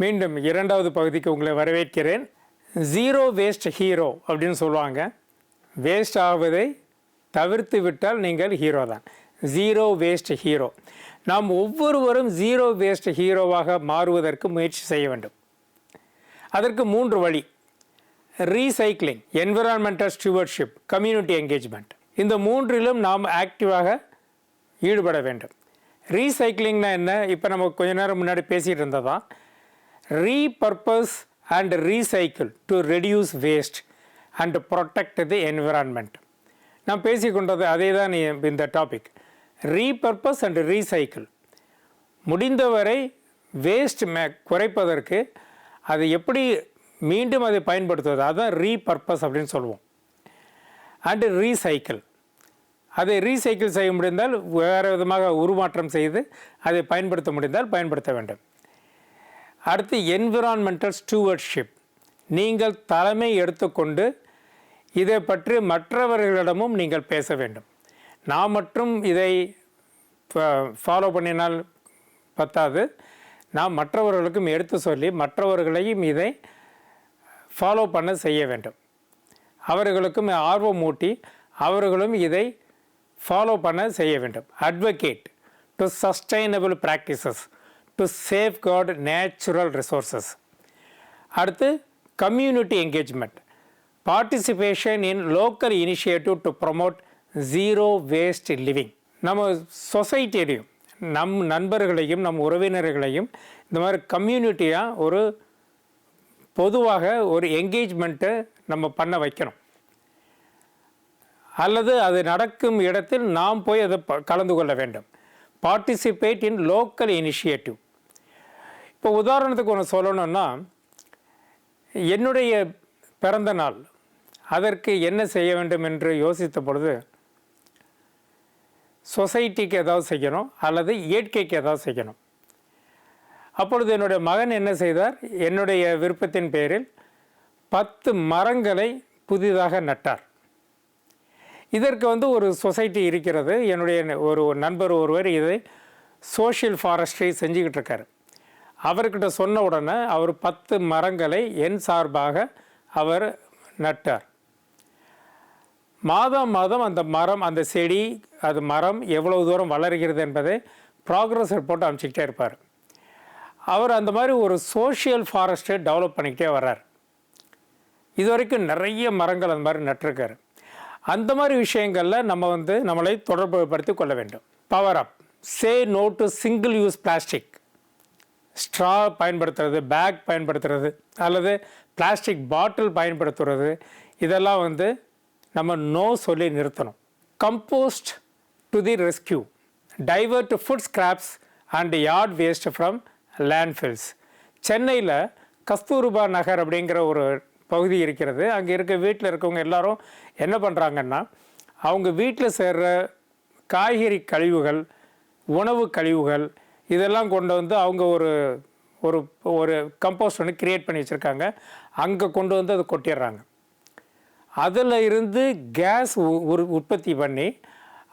மீண்டும் இரண்டாவது பகுதிக்கு உங்களை வரவேற்கிறேன். ஜீரோ வேஸ்ட் ஹீரோ அப்படின்னு சொல்லுவாங்க. வேஸ்ட் ஆவதை தவிர்த்து விட்டால் நீங்கள் ஹீரோ தான். ஜீரோ வேஸ்ட் ஹீரோ நாம் ஒவ்வொருவரும் ஜீரோ வேஸ்ட் ஹீரோவாக மாறுவதற்கு முயற்சி செய்ய வேண்டும். அதற்கு மூன்று வழி. Recycling environmental stewardship community engagement இந்த மூன்றிலும் நாம் ஆக்டிவாக ஈடுபட வேண்டும். ரீசைக்ளிங்னா என்ன? இப்போ நம்ம கொஞ்ச நேரம் முன்னாடி பேசிகிட்டு இருந்ததா? Repurpose and recycle to reduce waste and protect the environment நான் பேசிக்கொண்டது அதே தான் இந்த டாபிக் ரீபர்பஸ் அண்ட் ரீசைக்கிள் முடிந்தவரை வேஸ்ட் மே குறைப்பதற்கு அது எப்படி மீண்டும் அதை பயன்படுத்துவது? அதுதான் ரீபர்பஸ் அப்படின்னு சொல்லுவோம். அண்டு ரீசைக்கிள் அதை ரீசைக்கிள் செய்ய முடிந்தால் வேறு விதமாக உருமாற்றம் செய்து அதை பயன்படுத்த முடிந்தால் பயன்படுத்த வேண்டும். அடுத்து என்விரான்மெண்டல் ஸ்டூவர்ட்ஷிப் நீங்கள் தலைமை எடுத்துக்கொண்டு இதை பற்றி மற்றவர்களிடமும் நீங்கள் பேச வேண்டும். நான் மட்டும் இதை ஃபாலோ பண்ணினால் பத்தாது. நாம் மற்றவர்களுக்கும் எடுத்து சொல்லி மற்றவர்களையும் இதை ஃபாலோ பண்ண செய்ய வேண்டும். அவர்களுக்கும் ஆர்வம் ஊட்டி அவர்களும் இதை ஃபாலோ பண்ண செய்ய வேண்டும். Advocate to sustainable practices to safeguard natural resources அடுத்து community engagement participation in local initiative to promote zero waste living நம்ம சொசைட்டியிலையும் நம் நண்பர்களையும் நம் உறவினர்களையும் இந்த மாதிரி கம்யூனிட்டியாக ஒரு பொதுவாக ஒரு என்கேஜ்மெண்ட்டை நம்ம பண்ண வைக்கணும். அல்லது அது நடக்கும் இடத்தில் நாம் போய் அதை ப- கலந்து கொள்ள வேண்டும். பார்ட்டிசிபேட் இன் லோக்கல் இனிஷியேட்டிவ் இப்போ உதாரணத்துக்கு ஒன்று சொல்லணும்னா என்னுடைய பிறந்த நாள் அதற்கு என்ன செய்ய வேண்டும் என்று யோசித்த பொழுது சொசைட்டிக்கு ஏதாவது செய்யணும் அல்லது இயற்கைக்கு ஏதாவது செய்யணும். அப்பொழுது என்னுடைய மகன் என்ன செய்தார்? என்னுடைய விருப்பத்தின் பேரில் பத்து மரங்களை புதிதாக நட்டார். இதற்கு வந்து ஒரு சொசைட்டி இருக்கிறது. என்னுடைய ஒரு நண்பர் ஒருவர் இதை சோஷியல் ஃபாரஸ்ட்ரி செஞ்சுக்கிட்டு இருக்காரு. அவர்கிட்ட சொன்ன உடனே அவர் பத்து மரங்களை என் சார்பாக அவர் நட்டார். மாதம் மாதம் அந்த மரம் அந்த செடி அது மரம் எவ்வளவு தூரம் வளர்கிறது என்பதை ப்ராக்ரஸ் ரிப்போர்ட் அனுப்பிச்சிக்கிட்டே இருப்பார். அவர் அந்த மாதிரி ஒரு சோஷியல் ஃபாரஸ்ட்டை டெவலப் பண்ணிக்கிட்டே வர்றார். இது வரைக்கும் நிறைய மரங்கள் அந்த மாதிரி நட்டிருக்காரு. அந்த மாதிரி விஷயங்களில் நம்ம வந்து நம்மளை தொடர்பு படுத்தி கொள்ள வேண்டும். Power up say no to single use plastic straw பயன்படுத்துறது பேக் பயன்படுத்துறது அல்லது பிளாஸ்டிக் பாட்டில் பயன்படுத்துறது இதெல்லாம் வந்து நம்ம நோ சொல்லி நிறுத்தணும். Compost to the rescue divert food scraps and yard waste from landfills சென்னையில் கஸ்தூர்பா நகர் அப்படிங்கிற ஒரு பகுதி இருக்கிறது. அங்கே இருக்க வீட்டில் இருக்கவங்க எல்லாரும் என்ன பண்ணுறாங்கன்னா அவங்க வீட்டில் சேர்ற காய்கறி கழிவுகள் உணவு கழிவுகள் இதெல்லாம் கொண்டு வந்து அவங்க ஒரு ஒரு ஒரு கம்போஸ்ட் ஒன்று க்ரியேட் பண்ணி வச்சுருக்காங்க. அங்கே கொண்டு வந்து அதை கொட்டிடுறாங்க. அதில் இருந்து கேஸ் உ- உற்பத்தி பண்ணி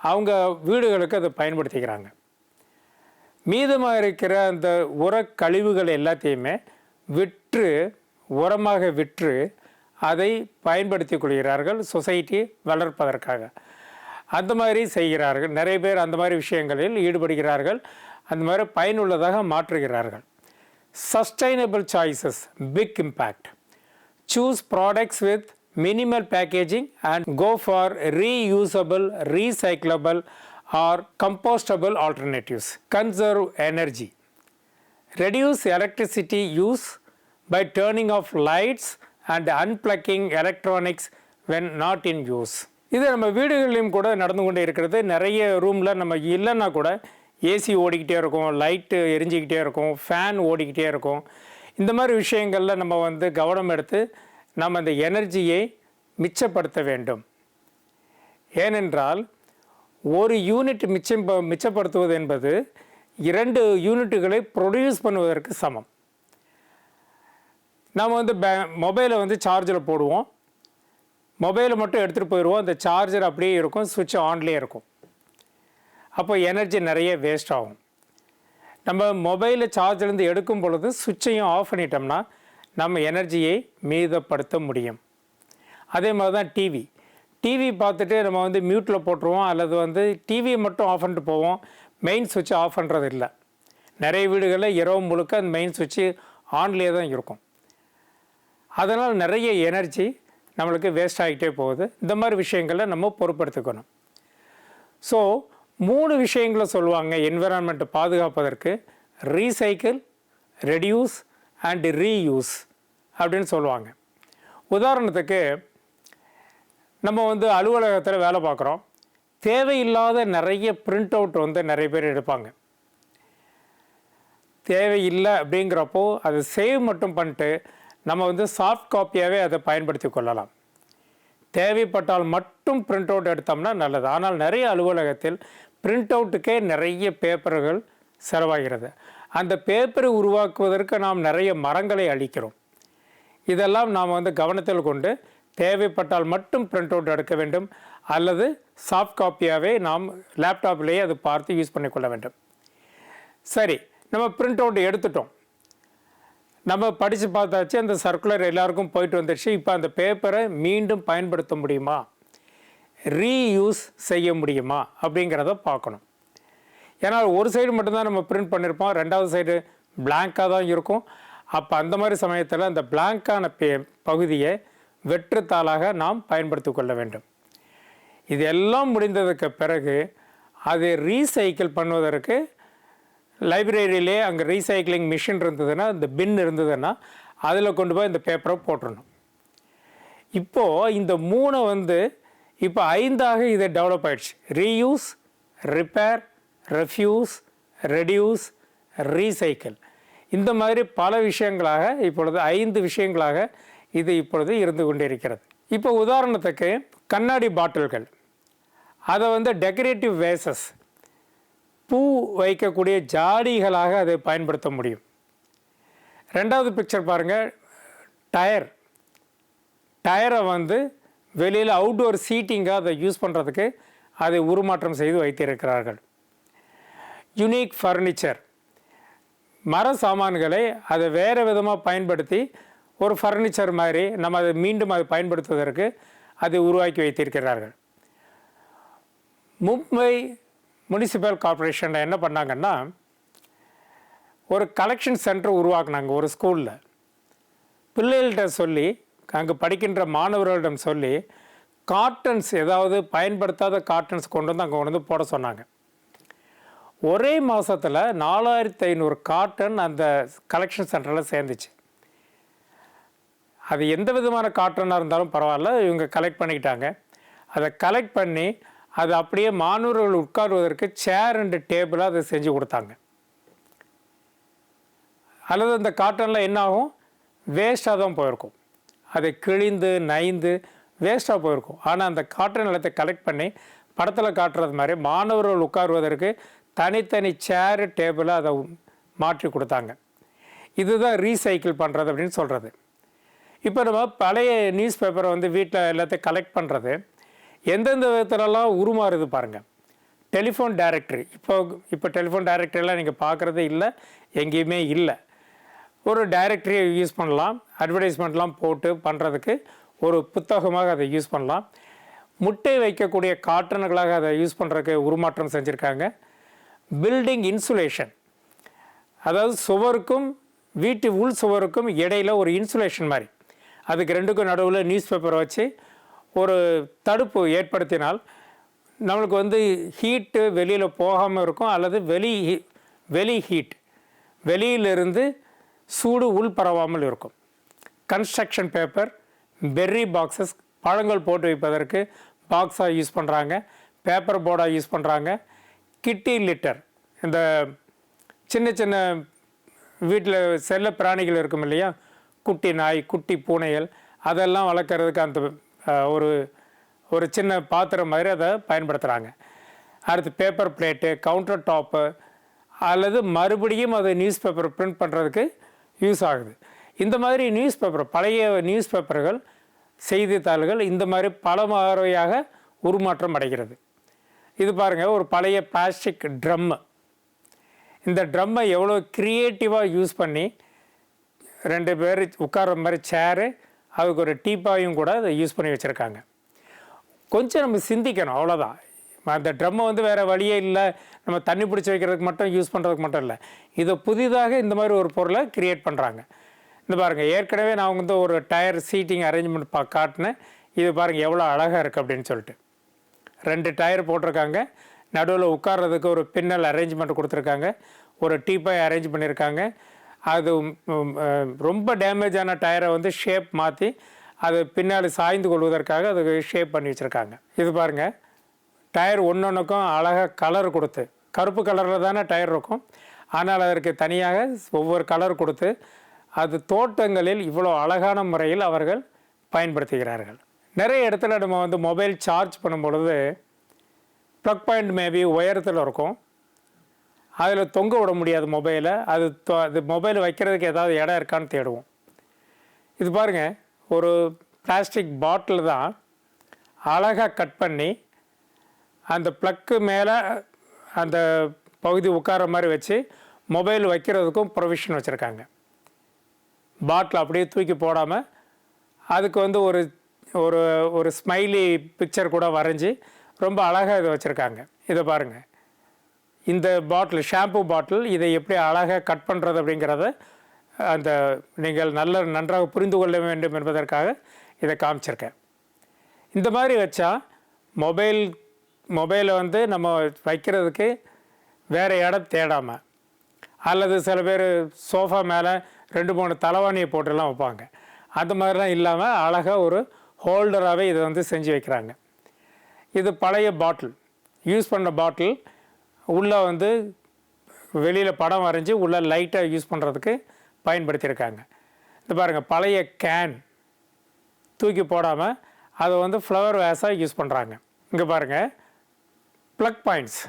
அவங்க வீடுகளுக்கு அதை பயன்படுத்திக்கிறாங்க. மீதமாக இருக்கிற அந்த உரக் கழிவுகள் எல்லாத்தையுமே விற்று உரமாக விற்று அதை பயன்படுத்தி கொள்கிறார்கள் சொசைட்டி வளர்ப்பதற்காக. அந்த மாதிரி செய்கிறார்கள். நிறைய பேர் அந்த மாதிரி விஷயங்களில் ஈடுபடுகிறார்கள். அந்த மாதிரி பயனுள்ளதாக மாற்றுகிறார்கள் sustainable choices big impact choose products with minimal packaging and go for reusable recyclable or compostable alternatives conserve energy reduce electricity use by turning off lights and unplugging electronics when not in use இது நம்ம வீடுகளிலும் கூட நடந்து கொண்டே இருக்கிறது நிறைய ரூமில் நம்ம இல்லைன்னா கூட ஏசி ஓடிக்கிட்டே இருக்கும் லைட்டு எரிஞ்சிக்கிட்டே இருக்கும் ஃபேன் ஓடிக்கிட்டே இருக்கும். இந்த மாதிரி விஷயங்களில் நம்ம வந்து கவனம் எடுத்து நம்ம அந்த எனர்ஜியை மிச்சப்படுத்த வேண்டும். ஏனென்றால் ஒரு யூனிட் மிச்சம் ப- மிச்சப்படுத்துவது என்பது இரண்டு யூனிட்டுகளை ப்ரொடியூஸ் பண்ணுவதற்கு சமம். நாம் வந்து பே மொபைலை வந்து சார்ஜில் போடுவோம். மொபைலை மட்டும் எடுத்துகிட்டு போயிடுவோம். அந்த சார்ஜர் அப்படியே இருக்கும் சுவிட்ச் ஆன்லேயே இருக்கும். அப்போ எனர்ஜி நிறைய வேஸ்ட் ஆகும். நம்ம மொபைலை சார்ஜ்லேருந்து எடுக்கும் பொழுது சுவிட்சையும் ஆஃப் பண்ணிட்டோம்னா நம்ம எனர்ஜியை மீதப்படுத்த முடியும். அதே மாதிரி தான் டிவி டிவி பார்த்துட்டு நம்ம வந்து மியூட்டில் போட்டுருவோம் அல்லது வந்து டிவியை மட்டும் ஆஃப் பண்ணிட்டு போவோம். மெயின் சுவிட்சை ஆஃப் பண்ணுறது இல்லை. நிறைய வீடுகளில் இரவு முழுக்க அந்த மெயின் சுவிட்சு ஆன்லேயே தான் இருக்கும். அதனால் நிறைய எனர்ஜி நம்மளுக்கு வேஸ்ட் ஆகிட்டே போகுது. இந்த மாதிரி விஷயங்களை நம்ம பொறுப்படுத்திக்கணும் ஸோ மூணு விஷயங்களை சொல்லுவாங்க என்விரான்மெண்ட்டை பாதுகாப்பதற்கு. ரீசைக்கிள் ரெடியூஸ் அண்ட் ரீயூஸ் அப்படின்னு சொல்லுவாங்க. உதாரணத்துக்கு நம்ம வந்து அலுவலகத்தில் வேலை பார்க்குறோம். தேவையில்லாத நிறைய பிரிண்ட் அவுட் வந்து நிறைய பேர் எடுப்பாங்க. தேவையில்லை அப்படிங்கிறப்போ அதை சேவ் மட்டும் பண்ணிட்டு நம்ம வந்து சாஃப்ட் காப்பியாகவே அதை பயன்படுத்தி கொள்ளலாம். தேவைப்பட்டால் மட்டும் பிரிண்ட் அவுட் எடுத்தோம்னா நல்லது. ஆனால் நிறைய அலுவலகத்தில் பிரிண்ட் அவுட்டுக்கே நிறைய பேப்பர்கள் செலவாகிறது. அந்த பேப்பரை உருவாக்குவதற்கு நாம் நிறைய மரங்களை அழிக்கிறோம். இதெல்லாம் நாம் வந்து கவனத்தில் கொண்டு தேவைப்பட்டால் மட்டும் பிரிண்ட் அவுட் எடுக்க வேண்டும். அல்லது சாஃப்ட் காப்பியாகவே நாம் லேப்டாப்லேயே அது பார்த்து யூஸ் பண்ணிக்கொள்ள வேண்டும். சரி நம்ம பிரிண்ட் அவுட் எடுத்துட்டோம். நம்ம படித்து பார்த்தாச்சு அந்த சர்க்குலர் எல்லாருக்கும் போயிட்டு வந்துடுச்சு இப்போ அந்த பேப்பரை மீண்டும் பயன்படுத்த முடியுமா? ரீயூஸ் செய்ய முடியுமா? அப்படிங்கிறத பார்க்கணும். ஏன்னா ஒரு சைடு மட்டும்தான் நம்ம பிரிண்ட் பண்ணியிருப்போம் ரெண்டாவது சைடு பிளாங்காக தான் இருக்கும். அப்போ அந்த மாதிரி சமயத்தில் அந்த பிளாங்கான பே பகுதியை வெற்றுத்தாளாக நாம் பயன்படுத்தி கொள்ள வேண்டும். இது எல்லாம் முடிந்ததுக்கு பிறகு அதை ரீசைக்கிள் பண்ணுவதற்கு லைப்ரரியிலே அங்கே ரீசைக்ளிங் மிஷின் இருந்ததுன்னா இந்த பின் இருந்ததுன்னா அதில் கொண்டு போய் இந்த பேப்பரை போட்டுடணும் இப்போது இந்த மூணை வந்து இப்போ ஐந்தாக இதை டெவலப் ஆயிடுச்சு. Reuse repair refuse reduce recycle. இந்த மாதிரி பல விஷயங்களாக இப்பொழுது ஐந்து விஷயங்களாக இது இப்பொழுது இருந்து கொண்டிருக்கிறது. இப்போ உதாரணத்துக்கு கண்ணாடி பாட்டில்கள். அதை வந்து டெக்கரேட்டிவ் வேசஸ் பூ வைக்கக்கூடிய ஜாடிகளாக அதை பயன்படுத்த முடியும். ரெண்டாவது பிக்சர் பாருங்கள் டயர் டயரை வந்து வெளியில் அவுட்டோர் சீட்டிங்காக அதை யூஸ் பண்ணுறதுக்கு அதை உருமாற்றம் செய்து வைத்திருக்கிறார்கள். யுனிக் ஃபர்னிச்சர் மர சாமான்களை அதை வேறு விதமாக பயன்படுத்தி ஒரு ஃபர்னிச்சர் மாதிரி நம்ம அதை மீண்டும் அதை பயன்படுத்துவதற்கு அதை உருவாக்கி வைத்திருக்கிறார்கள். மும்பை முனிசிபல் கார்ப்பரேஷனில் என்ன பண்ணாங்கன்னா ஒரு கலெக்ஷன் சென்டர் உருவாக்குனாங்க ஒரு ஸ்கூலில் பிள்ளைகள்கிட்ட சொல்லி அங்கே படிக்கின்ற மாணவர்களிடம் சொல்லி காட்டன்ஸ் ஏதாவது பயன்படுத்தாத காட்டன்ஸ் கொண்டு வந்து அங்கே கொண்டு வந்து போட சொன்னாங்க. ஒரே மாதத்தில் நாலாயிரத்தி ஐநூறு காட்டன் அந்த கலெக்ஷன் சென்டரில் சேர்ந்துச்சு. அது எந்த விதமான காட்டனாக இருந்தாலும் பரவாயில்ல இவங்க கலெக்ட் பண்ணிக்கிட்டாங்க. அதை கலெக்ட் பண்ணி அது அப்படியே மாணவர்கள் உட்காருவதற்கு சேர் அண்டு டேபிளாக அதை செஞ்சு கொடுத்தாங்க. அல்லது அந்த காட்டனில் என்ன ஆகும்? வேஸ்ட்டாக தான் போயிருக்கும். அதை கிழிந்து நைந்து வேஸ்ட்டாக போயிருக்கும். ஆனால் அந்த காட்டன் நிலத்தை கலெக்ட் பண்ணி படத்தில் காட்டுறது மாதிரி மாணவர்கள் உட்காருவதற்கு தனித்தனி சேரு டேபிளாக அதை மாற்றி கொடுத்தாங்க. இதுதான் ரீசைக்கிள் பண்ணுறது அப்படின்னு சொல்கிறது இப்போ நம்ம பழைய நியூஸ் பேப்பரை வந்து வீட்டில் எல்லாத்தையும் கலெக்ட் பண்ணுறது எந்தெந்த விதத்திலலாம் உருமாறுது பாருங்கள் டெலிஃபோன் டைரக்டரி இப்போ இப்போ டெலிஃபோன் டைரக்டரிலாம் நீங்கள் பார்க்குறதே இல்லை எங்கேயுமே இல்லை. ஒரு டைரக்டரியை யூஸ் பண்ணலாம். அட்வர்டைஸ்மெண்ட்லாம் போட்டு பண்ணுறதுக்கு ஒரு புத்தகமாக அதை யூஸ் பண்ணலாம். முட்டை வைக்கக்கூடிய காட்டன்களாக அதை யூஸ் பண்ணுறதுக்கு உருமாற்றம் செஞ்சுருக்காங்க. பில்டிங் இன்சுலேஷன் அதாவது சுவருக்கும் வீட்டு உள் சுவருக்கும் இடையில ஒரு இன்சுலேஷன் மாதிரி. அதுக்கு ரெண்டுக்கும் நடுவில் நியூஸ் பேப்பரை வச்சு ஒரு தடுப்பு ஏற்படுத்தினால் நம்மளுக்கு வந்து ஹீட்டு வெளியில் போகாமல் இருக்கும் அல்லது வெளி ஹீ- வெளி ஹீட் வெளியிலிருந்து சூடு உள் பரவாமல் இருக்கும். கன்ஸ்ட்ரக்ஷன் பேப்பர் பெர்ரி பாக்ஸஸ் பழங்கள் போட்டு வைப்பதற்கு பாக்ஸாக யூஸ் பண்ணுறாங்க பேப்பர் போர்டாக யூஸ் பண்ணுறாங்க கிட்டி லிட்டர் இந்த சின்ன சின்ன வீட்டில் செல்ல பிராணிகள் இருக்கும் இல்லையா? குட்டி நாய் குட்டி பூனைகள் அதெல்லாம் வளர்க்குறதுக்கு அந்த ஒரு ஒரு சின்ன பாத்திரம் மாதிரி அதை பயன்படுத்துகிறாங்க அடுத்து பேப்பர் பிளேட்டு கவுண்டர் டாப்பு அல்லது மறுபடியும் அது நியூஸ் பேப்பர் பிரிண்ட் பண்ணுறதுக்கு யூஸ் ஆகுது. இந்த மாதிரி நியூஸ் பேப்பர் பழைய நியூஸ் பேப்பர்கள் செய்தித்தாள்கள் இந்த மாதிரி பல வகையாக உருமாற்றம் அடைகிறது. இது பாருங்கள் ஒரு பழைய பிளாஸ்டிக் ட்ரம்மு இந்த ட்ரம்மை எவ்வளோ க்ரியேட்டிவாக யூஸ் பண்ணி ரெண்டு பேர் உட்கார்ற மாதிரி சேரு அதுக்கு ஒரு டீப்பாயும் கூட அதை யூஸ் பண்ணி வச்சுருக்காங்க. கொஞ்சம் நம்ம சிந்திக்கணும் அவ்வளோதான் அந்த ட்ரம்மை வந்து வேறு வழியே இல்லை. நம்ம தண்ணி பிடிச்சி வைக்கிறதுக்கு மட்டும் யூஸ் பண்ணுறதுக்கு மட்டும் இல்லை. இதை புதிதாக இந்த மாதிரி ஒரு பொருளை க்ரியேட் பண்ணுறாங்க இந்த பாருங்கள் ஏற்கனவே நான் வந்து ஒரு டயர் சீட்டிங் அரேஞ்ச்மெண்ட் பா காட்டினேன். இது பாருங்கள் எவ்வளோ அழகாக இருக்குது அப்படின்னு சொல்லிட்டு. ரெண்டு டயர் போட்டிருக்காங்க. நடுவில் உட்கார்றதுக்கு ஒரு பின்னல் அரேஞ்ச்மெண்ட் கொடுத்துருக்காங்க. ஒரு டீப்பாய் அரேஞ்ச் பண்ணியிருக்காங்க. அது ரொம்ப டேமேஜ் ஆன டயரை வந்து ஷேப் மாற்றி அது பின்னாடி சாய்ந்து கொள்வதற்காக அதுக்கு ஷேப் பண்ணி வச்சுருக்காங்க. இது பாருங்கள் டயர் ஒன்றொன்றுக்கும் அழகாக கலர் கொடுத்து கருப்பு கலரில் தானே டயர் இருக்கும். ஆனால் அதற்கு தனியாக ஒவ்வொரு கலர் கொடுத்து அது தோட்டங்களில் இவ்வளோ அழகான முறையில் அவர்கள் பயன்படுத்துகிறார்கள். நிறைய இடத்துல நம்ம வந்து மொபைல் சார்ஜ் பண்ணும் பொழுது ப்ளக் பாயிண்ட் மேபி உயரத்தில் இருக்கும். அதில் தொங்க விட முடியாது மொபைலை அது அது மொபைல் வைக்கிறதுக்கு ஏதாவது இடம் இருக்கான்னு தேடுவோம். இது பாருங்கள் ஒரு பிளாஸ்டிக் பாட்டில் தான் அழகாக கட் பண்ணி அந்த ப்ளக்கு மேலே அந்த பகுதி உட்கார மாதிரி வச்சு மொபைல் வைக்கிறதுக்கும் ப்ரொவிஷன் வச்சுருக்காங்க. பாட்டில் அப்படியே தூக்கி போடாமல் அதுக்கு வந்து ஒரு ஒரு ஒரு ஸ்மைலி பிக்சர் கூட வரைஞ்சி ரொம்ப அழகாக இதை வச்சுருக்காங்க. இதை பாருங்கள் இந்த பாட்டில் ஷாம்பு பாட்டில் இதை எப்படி அழகாக கட் பண்ணுறது அப்படிங்கிறத அந்த நீங்கள் நல்ல நன்றாக புரிந்து கொள்ள வேண்டும் என்பதற்காக இதை காமிச்சிருக்கேன். இந்த மாதிரி வச்சா மொபைல் மொபைலை வந்து நம்ம வைக்கிறதுக்கு வேறு இடம் தேடாமல் அல்லது சில பேர் சோஃபா மேலே ரெண்டு மூணு தலைவாணியை போட்டுலாம் வைப்பாங்க. அந்த மாதிரிலாம் இல்லாமல் அழகாக ஒரு ஹோல்டராகவே இதை வந்து செஞ்சு வைக்கிறாங்க. இது பழைய பாட்டில் யூஸ் பண்ண பாட்டில் உள்ளே வந்து வெளியில் படம் வரைஞ்சி உள்ளே லைட்டாக யூஸ் பண்ணுறதுக்கு பயன்படுத்தியிருக்காங்க. இது பாருங்கள் பழைய கேன் தூக்கி போடாமல் அதை வந்து ஃப்ளவர் வேஸாக யூஸ் பண்ணுறாங்க இங்கே பாருங்கள் ப்ளக் பாயிண்ட்ஸ்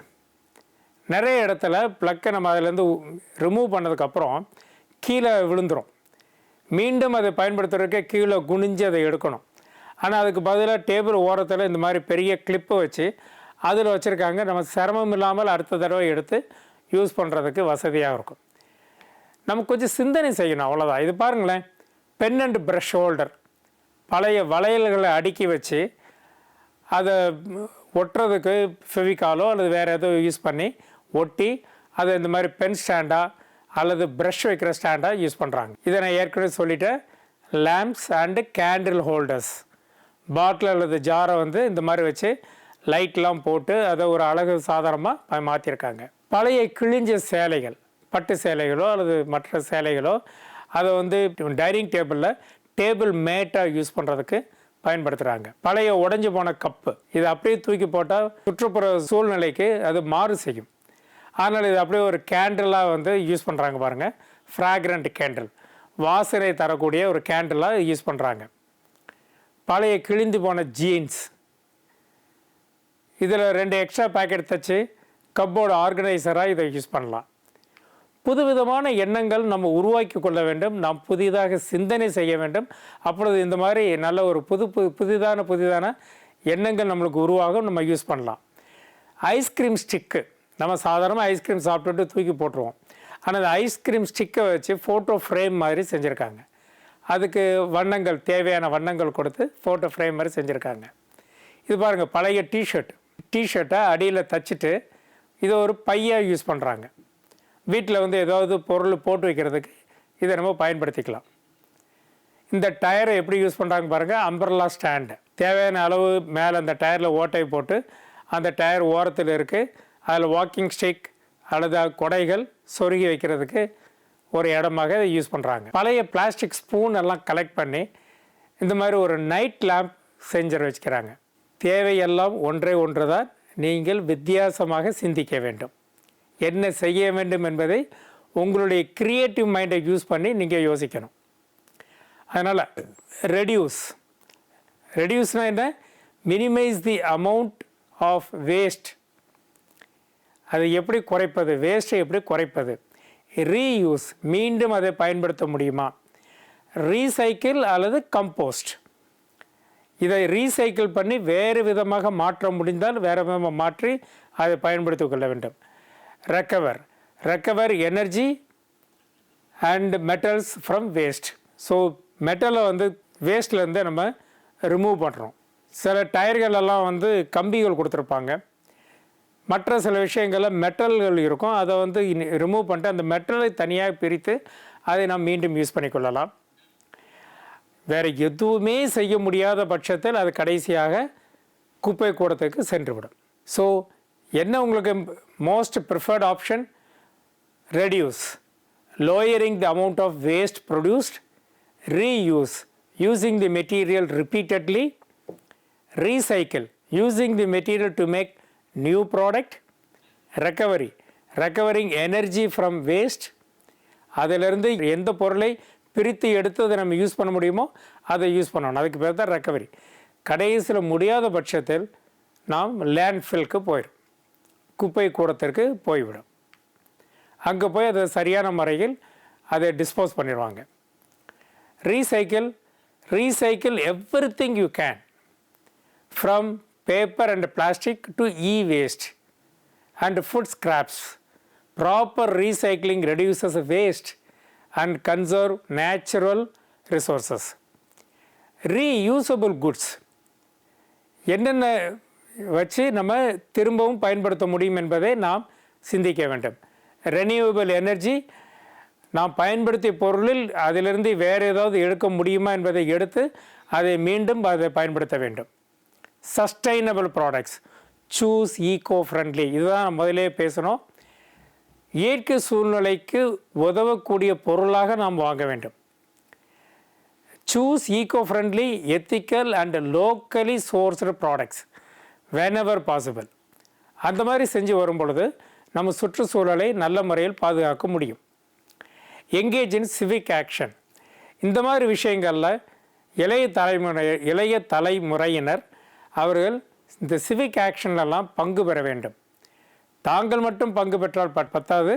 நிறைய இடத்துல ப்ளக்கை நம்ம அதிலேருந்து ரிமூவ் பண்ணதுக்கப்புறம் கீழே விழுந்துடும் மீண்டும் அதை பயன்படுத்துறதுக்கு கீழே குனிஞ்சு அதை எடுக்கணும். ஆனால் அதுக்கு பதிலாக டேபிள் ஓரத்தில் இந்த மாதிரி பெரிய கிளிப்பை வச்சு அதில் வச்சுருக்காங்க. நம்ம சிரமம் இல்லாமல் அடுத்த தடவை எடுத்து யூஸ் பண்ணுறதுக்கு வசதியாக இருக்கும். நம்ம கொஞ்சம் சிந்தனை செய்யணும். அவ்வளோதான் இது பாருங்களேன். பென் அண்ட் ப்ரஷ் ஹோல்டர் பழைய வளையல்களை அடுக்கி வச்சு அதை ஒட்டுறதுக்கு ஃபெவிகாலோ அல்லது வேறு ஏதோ யூஸ் பண்ணி ஒட்டி அதை இந்த மாதிரி பென் ஸ்டாண்டாக அல்லது ப்ரஷ் வைக்கிற ஸ்டாண்டாக யூஸ் பண்ணுறாங்க இதை நான் ஏற்கனவே சொல்லிட்டேன். Lamps and candle holders bottle அல்லது ஜாரை வந்து இந்த மாதிரி வச்சு லைட்லாம் போட்டு அதை ஒரு அழகு சாதாரணமாக மாற்றிருக்காங்க பழைய கிழிஞ்ச சேலைகள் பட்டு சேலைகளோ அல்லது மற்ற சேலைகளோ அதை வந்து டைனிங் டேபிளில் டேபிள் மேட்டாக யூஸ் பண்ணுறதுக்கு பயன்படுத்துகிறாங்க பழைய உடஞ்சி போன கப்பு இதை அப்படியே தூக்கி போட்டால் சுற்றுப்புற சூழ்நிலைக்கு அது மாறு செய்யும். அதனால் இது அப்படியே ஒரு கேண்டிலாக வந்து யூஸ் பண்ணுறாங்க பாருங்கள் ஃப்ராக்ரண்ட் கேண்டில் வாசனை தரக்கூடிய ஒரு கேண்டிலாக யூஸ் பண்ணுறாங்க பழைய கிழிந்து போன ஜீன்ஸ் இதில் ரெண்டு எக்ஸ்ட்ரா பேக்கெட் தச்சு கப்போர்டு ஆர்கனைசராக இதை யூஸ் பண்ணலாம். புதுவிதமான எண்ணங்கள் நம்ம உருவாக்கி கொள்ள வேண்டும். நாம் புதிதாக சிந்தனை செய்ய வேண்டும். அப்பொழுது இந்த மாதிரி நல்ல ஒரு புது புது புதிதான புதிதான எண்ணங்கள் நம்மளுக்கு உருவாகும். நம்ம யூஸ் பண்ணலாம். ஐஸ்கிரீம் ஸ்டிக்கு நம்ம சாதாரணமாக ஐஸ்கிரீம் சாப்பிட்டுட்டு தூக்கி போட்டுருவோம். ஆனால் அந்த ஐஸ்கிரீம் ஸ்டிக்கை வச்சு ஃபோட்டோ ஃப்ரேம் மாதிரி செஞ்சுருக்காங்க. அதுக்கு வண்ணங்கள் தேவையான வண்ணங்கள் கொடுத்து ஃபோட்டோ ஃப்ரேம் மாதிரி செஞ்சுருக்காங்க. இது பாருங்கள் பழைய டிஷர்ட் டிஷர்ட்டை அடியில் தச்சுட்டு இதை ஒரு பையாக யூஸ் பண்ணுறாங்க வீட்டில் வந்து ஏதாவது பொருள் போட்டு வைக்கிறதுக்கு இதை நம்ம பயன்படுத்திக்கலாம். இந்த டயரை எப்படி யூஸ் பண்ணுறாங்க பாருங்கள் அம்பர்லா ஸ்டாண்டு. தேவையான அளவு மேலே அந்த டயரில் ஓட்டை போட்டு அந்த டயர் ஓரத்தில் இருக்குது அதில் வாக்கிங் ஸ்டிக் அல்லது கொடைகள் சொருகி வைக்கிறதுக்கு ஒரு இடமாக இதை யூஸ் பண்ணுறாங்க பழைய பிளாஸ்டிக் ஸ்பூன் எல்லாம் கலெக்ட் பண்ணி இந்த மாதிரி ஒரு நைட் லேம்ப் செஞ்சர் வச்சுக்கிறாங்க. தேவையெல்லாம் ஒன்றே ஒன்று தான் நீங்கள் வித்தியாசமாக சிந்திக்க வேண்டும். என்ன செய்ய வேண்டும் என்பதை உங்களுடைய கிரியேட்டிவ் மைண்டை யூஸ் பண்ணி நீங்கள் யோசிக்கணும். அதனால் ரெடியூஸ் ரெடியூஸ்னால் என்ன? Minimise the amount of waste அதை எப்படி குறைப்பது? வேஸ்ட்டை எப்படி குறைப்பது? ரீயூஸ் மீண்டும் அதை பயன்படுத்த முடியுமா? ரீசைக்கிள் அல்லது கம்போஸ்ட் இதை ரீசைக்கிள் பண்ணி வேறு விதமாக மாற்ற முடிந்தால் வேறு விதமாக மாற்றி அதை பயன்படுத்திக் கொள்ள வேண்டும். Recover recover energy and metals from waste so மெட்டலை வந்து வேஸ்ட்லேருந்து நம்ம ரிமூவ் பண்ணுறோம் சில டயர்கள் எல்லாம் வந்து கம்பிகள் கொடுத்துருப்பாங்க. மற்ற சில விஷயங்களில் மெட்டல்கள் இருக்கும். அதை வந்து ரிமூவ் பண்ணிட்டு அந்த மெட்டலை தனியாக பிரித்து அதை நாம் மீண்டும் யூஸ் பண்ணிக்கொள்ளலாம் வேறு எதுவுமே செய்ய முடியாத பட்சத்தில் அது கடைசியாக குப்பை கூடத்துக்கு சென்றுவிடும் ஸோ என்ன உங்களுக்கு most preferred option reduce lowering the amount of waste produced reuse using the material repeatedly recycle using the material to make new product recovery recovering energy from waste அதிலிருந்து எந்த பொருளை பிரித்து எடுத்து அதை நம்ம யூஸ் பண்ண முடியுமோ அதை யூஸ் பண்ணணும். அதுக்கு பேர் தான் ரெக்கவரி. கடைசியில் முடியாத பட்சத்தில் நாம் லேண்ட்ஃபில்க்கு போயிடும் குப்பை கூடத்திற்கு போய்விடும். அங்கே போய் அதை சரியான முறையில் அதை டிஸ்போஸ் பண்ணிடுவாங்க. Recycle recycle everything you can from paper and plastic to e waste and food scraps proper recycling reduces waste and conserve natural resources reusable goods என்னென்ன வச்சு நம்ம திரும்பவும் பயன்படுத்த முடியும் என்பதை நாம் சிந்திக்க வேண்டும். ரெனியூவபிள் எனர்ஜி நாம் பயன்படுத்திய பொருளில் அதிலிருந்து வேறு ஏதாவது எடுக்க முடியுமா என்பதை எடுத்து அதை மீண்டும் அதை பயன்படுத்த வேண்டும். Sustainable products choose eco friendly இதுதான் நம்ம முதலே பேசணும். இயற்கை சூழ்நிலைக்கு உதவக்கூடிய பொருளாக நாம் வாங்க வேண்டும். Choose eco friendly ethical and locally sourced products whenever possible அந்த மாதிரி செஞ்சு வரும் பொழுது நம்ம சுற்றுச்சூழலை நல்ல முறையில் பாதுகாக்க முடியும். எங்கேஜ் இன் சிவிக் ஆக்ஷன் இந்த மாதிரி விஷயங்களில் இளைய தலைமுறை இளைய தலைமுறையினர் அவர்கள் இந்த சிவிக் ஆக்ஷன்லலாம் பங்கு பெற வேண்டும். தாங்கள் மட்டும் பங்கு பெற்றால் பத்தாது.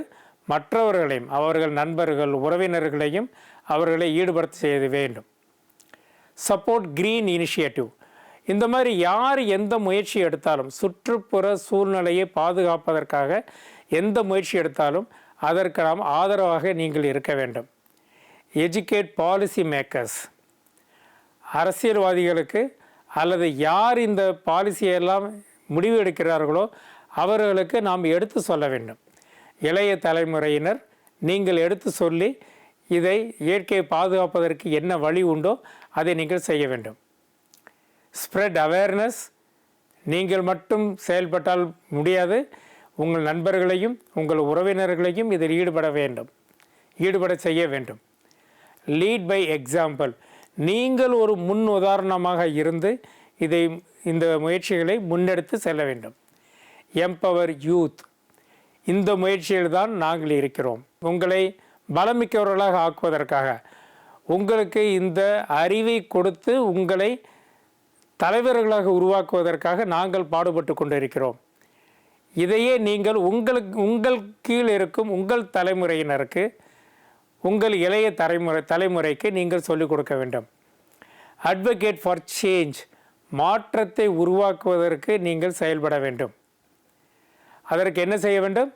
மற்றவர்களையும் அவர்கள் நண்பர்கள் உறவினர்களையும் அவர்களை ஈடுபடுத்த செய்ய வேண்டும். சப்போர்ட் கிரீன் இனிஷியேட்டிவ் இந்த மாதிரி யார் எந்த முயற்சி எடுத்தாலும் சுற்றுப்புற சூழ்நிலையை பாதுகாப்பதற்காக எந்த முயற்சி எடுத்தாலும் அதற்கு நாம் ஆதரவாக நீங்கள் இருக்க வேண்டும். எஜுகேட் பாலிசி மேக்கர்ஸ் அரசியல்வாதிகளுக்கு அல்லது யார் இந்த பாலிசியெல்லாம் முடிவு எடுக்கிறார்களோ அவர்களுக்கு நாம் எடுத்து சொல்ல வேண்டும். இளைய தலைமுறையினர் நீங்கள் எடுத்து சொல்லி இதை இயற்கையை பாதுகாப்பதற்கு என்ன வழி உண்டோ அதை நீங்கள் செய்ய வேண்டும். ஸ்ப்ரெட் அவேர்னஸ் நீங்கள் மட்டும் செயல்பட்டால் முடியாது. உங்கள் நண்பர்களையும் உங்கள் உறவினர்களையும் இதில் ஈடுபட வேண்டும். ஈடுபட செய்ய வேண்டும். லீட் பை எக்ஸாம்பிள் நீங்கள் ஒரு முன் உதாரணமாக இருந்து இதை இந்த முயற்சிகளை முன்னெடுத்து செல்ல வேண்டும். எம்பவர் யூத் இந்த முயற்சியில் தான் நாங்கள் இருக்கிறோம். உங்களை பலமிக்கவர்களாக ஆக்குவதற்காக. உங்களுக்கு இந்த அறிவை கொடுத்து உங்களை தலைவர்களாக உருவாக்குவதற்காக நாங்கள் பாடுபட்டு கொண்டிருக்கிறோம். இதையே நீங்கள் உங்களுக்கு உங்கள் கீழ் இருக்கும் உங்கள் தலைமுறையினருக்கு உங்கள் இளைய தலைமுறை தலைமுறைக்கு நீங்கள் சொல்லிக் கொடுக்க வேண்டும். அட்வொகேட் ஃபார் சேஞ்ச் மாற்றத்தை உருவாக்குவதற்கு நீங்கள் செயல்பட வேண்டும். அதற்கு என்ன செய்ய வேண்டும்?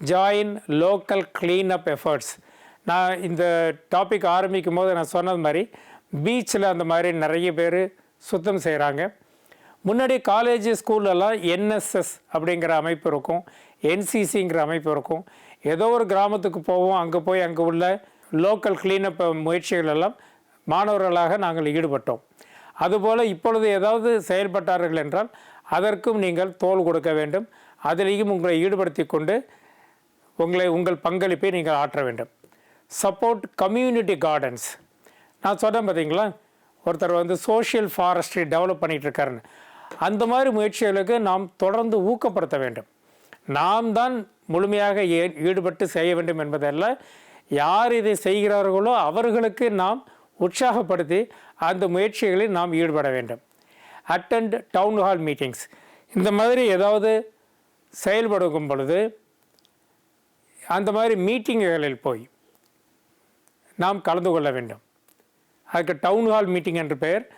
ஜாயின் லோக்கல் cleanup எஃபர்ட்ஸ் நான் இந்த டாபிக் ஆரம்பிக்கும் போது நான் சொன்னது மாதிரி பீச்சில் அந்த மாதிரி நிறைய பேர் சுத்தம் செய்கிறாங்க முன்னாடி காலேஜ் ஸ்கூல்லலாம் என்எஸ்எஸ் அப்படிங்கிற அமைப்பு இருக்கும். என்சிசிங்கிற அமைப்பு இருக்கும். ஏதோ ஒரு கிராமத்துக்கு போவோம் அங்கே போய் அங்கே உள்ள லோக்கல் கிளீனப் முயற்சிகள் எல்லாம் மாணவர்களாக நாங்கள் ஈடுபட்டோம். அதுபோல் இப்பொழுது ஏதாவது செயல்பட்டார்கள் என்றால் அதற்கும் நீங்கள் தோல் கொடுக்க வேண்டும். அதிலேயும் உங்களை ஈடுபடுத்தி கொண்டு உங்களை உங்கள் பங்களிப்பை நீங்கள் ஆற்ற வேண்டும். சப்போர்ட் கம்யூனிட்டி கார்டன்ஸ் நான் சொன்னேன் பார்த்தீங்களா? ஒருத்தர் வந்து சோஷியல் ஃபாரஸ்ட்ரி டெவலப் பண்ணிகிட்டு இருக்காருன்னு அந்த மாதிரி முயற்சிகளுக்கு நாம் தொடர்ந்து ஊக்கப்படுத்த வேண்டும். நாம் தான் முழுமையாக ஏ- ஈடுபட்டு செய்ய வேண்டும் என்பதல்ல. யார் இதை செய்கிறார்களோ அவர்களுக்கு நாம் உற்சாகப்படுத்தி அந்த முயற்சிகளில் நாம் ஈடுபட வேண்டும். அட்டெண்ட் டவுன் ஹால் மீட்டிங்ஸ் இந்த மாதிரி ஏதாவது செயல்படுக்கும் பொழுது அந்த மாதிரி மீட்டிங்குகளில் போய் நாம் கலந்து கொள்ள வேண்டும். அதுக்கு டவுன் ஹால் மீட்டிங் என்று பெயர்.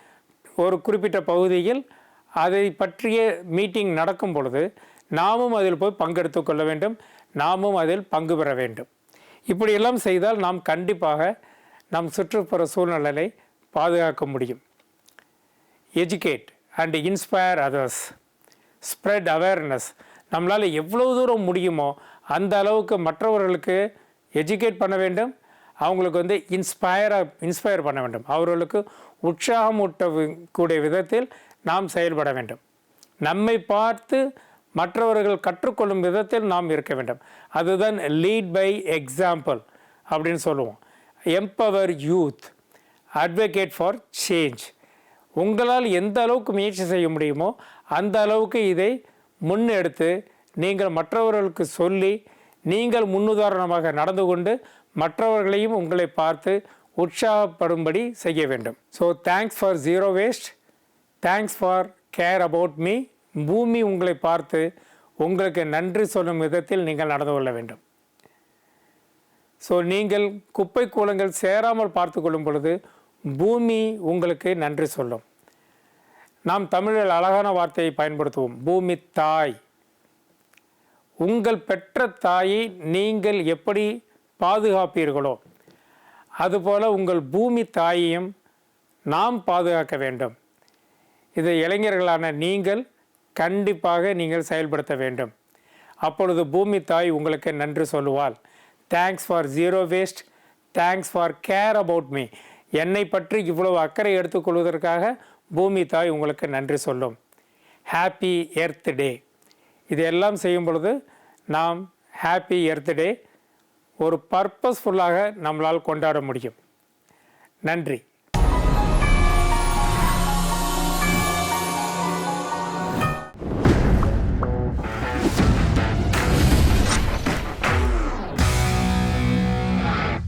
ஒரு குறிப்பிட்ட பகுதியில் அதை பற்றிய மீட்டிங் நடக்கும் பொழுது நாமும் அதில் போய் பங்கெடுத்து கொள்ள வேண்டும். நாமும் அதில் பங்கு பெற வேண்டும். இப்படியெல்லாம் செய்தால் நாம் கண்டிப்பாக நம் சுற்றுப்புற சூழ்நிலை பாதுகாக்க முடியும். Educate and inspire others spread awareness நம்மளால் எவ்வளோ தூரம் முடியுமோ அந்த அளவுக்கு மற்றவர்களுக்கு எஜுகேட் பண்ண வேண்டும். அவங்களுக்கு வந்து இன்ஸ்பயராக இன்ஸ்பயர் பண்ண வேண்டும். அவர்களுக்கு உற்சாகமூட்ட கூடிய விதத்தில் நாம் செயல்பட வேண்டும். நம்மை பார்த்து மற்றவர்கள் கற்றுக்கொள்ளும் விதத்தில் நாம் இருக்க வேண்டும். அதுதான் லீட் பை எக்ஸாம்பிள் அப்படின்னு சொல்லுவோம். Empower youth advocate for change உங்களால் எந்த அளவுக்கு முயற்சி செய்ய முடியுமோ அந்த அளவுக்கு இதை முன்னெடுத்து நீங்கள் மற்றவர்களுக்கு சொல்லி நீங்கள் முன்னுதாரணமாக நடந்து கொண்டு மற்றவர்களையும் உங்களை பார்த்து உற்சாகப்படும்படி செய்ய வேண்டும். So thanks for zero waste thanks for care about me பூமி உங்களை பார்த்து உங்களுக்கு நன்றி சொல்லும் விதத்தில் நீங்கள் நடந்து கொள்ள வேண்டும். ஸோ நீங்கள் குப்பை கூலங்கள் சேராமல் பார்த்து கொள்ளும் பொழுது பூமி உங்களுக்கு நன்றி சொல்லும். நாம் தமிழில் அழகான வார்த்தையை பயன்படுத்துவோம். பூமி தாய். உங்கள் பெற்ற தாயை நீங்கள் எப்படி பாதுகாப்பீர்களோ அதுபோல் உங்கள் பூமி தாயையும் நாம் பாதுகாக்க வேண்டும். இதை இளைஞர்களான நீங்கள் கண்டிப்பாக நீங்கள் செயல்படுத்த வேண்டும். அப்பொழுது பூமி தாய் உங்களுக்கு நன்றி சொல்லுவாள். Thanks for zero waste thanks for care about me என்னை பற்றி இவ்வளவு அக்கறை எடுத்துக்கொள்வதற்காக பூமி தாய் உங்களுக்கு நன்றி சொல்லும். ஹாப்பி எர்த் டே இதெல்லாம் செய்யும் பொழுது நாம் ஹாப்பி எர்த் டே ஒரு பர்பஸ்ஃபுல்லாக நம்மளால் கொண்டாட முடியும். நன்றி.